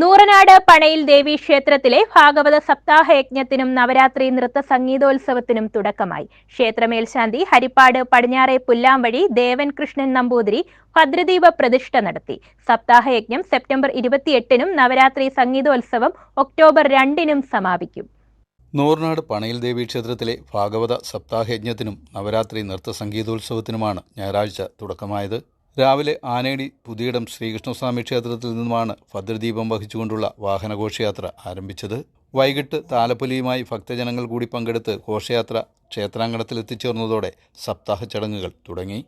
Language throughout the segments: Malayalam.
നൂറനാട് പണയിൽ ദേവി ക്ഷേത്രത്തിലെ ഭാഗവത സപ്താഹ യജ്ഞത്തിനും നവരാത്രി നൃത്ത സംഗീതോത്സവത്തിനും തുടക്കമായി. ക്ഷേത്രമേൽശാന്തി ഹരിപ്പാട് പടിഞ്ഞാറെ പുല്ലാംവഴി ദേവൻ കൃഷ്ണൻ നമ്പൂതിരി ഭദ്രദീപ പ്രതിഷ്ഠ നടത്തി. സപ്താഹ യജ്ഞം സെപ്റ്റംബർ ഇരുപത്തിയെട്ടിനും നവരാത്രി സംഗീതോത്സവം ഒക്ടോബർ രണ്ടിനും സമാപിക്കും. നൂറനാട് പണയിൽ ദേവി ക്ഷേത്രത്തിലെ ഭാഗവത സപ്താഹ യജ്ഞത്തിനും നവരാത്രി നൃത്ത സംഗീതോത്സവത്തിനുമാണ് ഞായറാഴ്ച തുടക്കമായത്. രാവിലെ ആനേടി പുതിയിടം ശ്രീകൃഷ്ണസ്വാമി ക്ഷേത്രത്തിൽ നിന്നുമാണ് ഭദ്രദീപം വഹിച്ചുകൊണ്ടുള്ള വാഹനഘോഷയാത്ര ആരംഭിച്ചത്. വൈകിട്ട് താലപ്പൊലിയുമായി ഭക്തജനങ്ങൾ കൂടി പങ്കെടുത്ത് ഘോഷയാത്ര ക്ഷേത്രാങ്കണത്തിൽ എത്തിച്ചേർന്നതോടെ സപ്താഹ ചടങ്ങുകൾ തുടങ്ങി.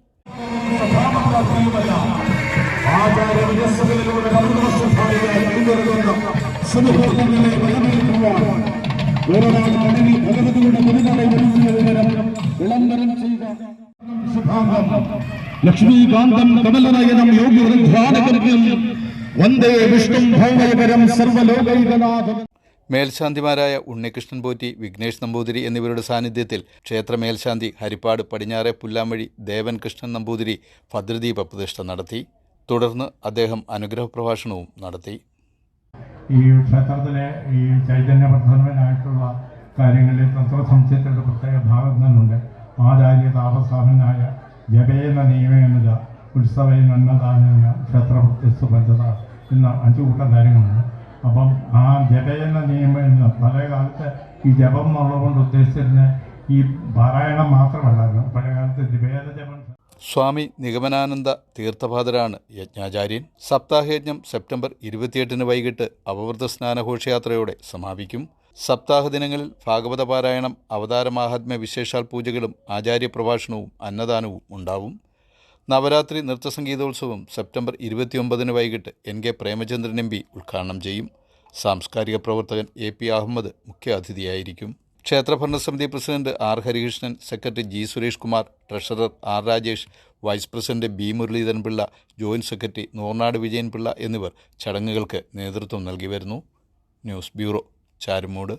വിളംബരം ചെയ്ത ലക്ഷ്മീകാന്തം കമലനയനം യോഗി വൃദ്ധാനകർമ്മ്യം വന്ദേ വിഷ്ണു ഭൗമയകരം സർവലോകൈകനാഥം. മേൽശാന്തിമാരായ ഉണ്ണികൃഷ്ണൻ പോറ്റി വിഘ്നേഷ് നമ്പൂതിരി എന്നിവരുടെ സാന്നിധ്യത്തിൽ ക്ഷേത്ര മേൽശാന്തി ഹരിപ്പാട് പടിഞ്ഞാറെ പുല്ലാമഴി ദേവൻ കൃഷ്ണൻ നമ്പൂതിരി ഭദ്രദീപ പ്രതിഷ്ഠ നടത്തി. തുടർന്ന് അദ്ദേഹം അനുഗ്രഹ പ്രഭാഷണവും നടത്തി. ഈ ക്ഷേത്രത്തിലെ ഈ ചൈതന്യപ്രധാനമായിട്ടുള്ള കാര്യങ്ങളിൽ തത്വസംശയത്തിന്റെ പ്രത്യേക ഭാഗം തന്നുണ്ട് ആചാര്യ താപസാഹനായ ജപേന നിയമേനത ഉത്സവേന അന്നദാന ക്ഷേത്രപ്രത്യസ്തു പഞ്ചത എന്ന അഞ്ചു കൂട്ടം കാര്യങ്ങളുണ്ട്. അപ്പം ആ ജപേന നിയമേന പഴയ കാലത്ത് ഈ ജപം എന്നുള്ളതുകൊണ്ട് ഉദ്ദേശിച്ചിരുന്ന ഈ പാരായണം മാത്രമല്ലായിരുന്നു. പഴയ കാലത്ത് ജപേന ജപം സ്വാമി നിഗമനാനന്ദ തീർത്ഥപാദരാണ് യജ്ഞാചാര്യൻ. സപ്താഹയജ്ഞം സെപ്റ്റംബർ ഇരുപത്തിയെട്ടിന് വൈകിട്ട് അവവൃത സ്നാനഘോഷയാത്രയോടെ സമാപിക്കും. സപ്താഹ ദിനങ്ങളിൽ ഭാഗവത പാരായണം അവതാര മാഹാത്മ്യ വിശേഷാൽ പൂജകളും ആചാര്യപ്രഭാഷണവും അന്നദാനവും ഉണ്ടാവും. നവരാത്രി നൃത്തസംഗീതോത്സവം സെപ്റ്റംബർ ഇരുപത്തിയൊമ്പതിന് വൈകിട്ട് N K Premachandran M P ഉദ്ഘാടനം ചെയ്യും. സാംസ്കാരിക പ്രവർത്തകൻ എ പി അഹമ്മദ് മുഖ്യാതിഥിയായിരിക്കും. ക്ഷേത്രഭരണസമിതി ക്ഷേത്ര ഭരണസമിതി president R Harikrishnan secretary G Suresh Kumar treasurer R Rajesh vice president B Muraleedharan Pillai joint secretary Nornad Vijayan Pillai എന്നിവർ ചടങ്ങുകൾക്ക് നേതൃത്വം നൽകി വരുന്നു. News bureau Charummood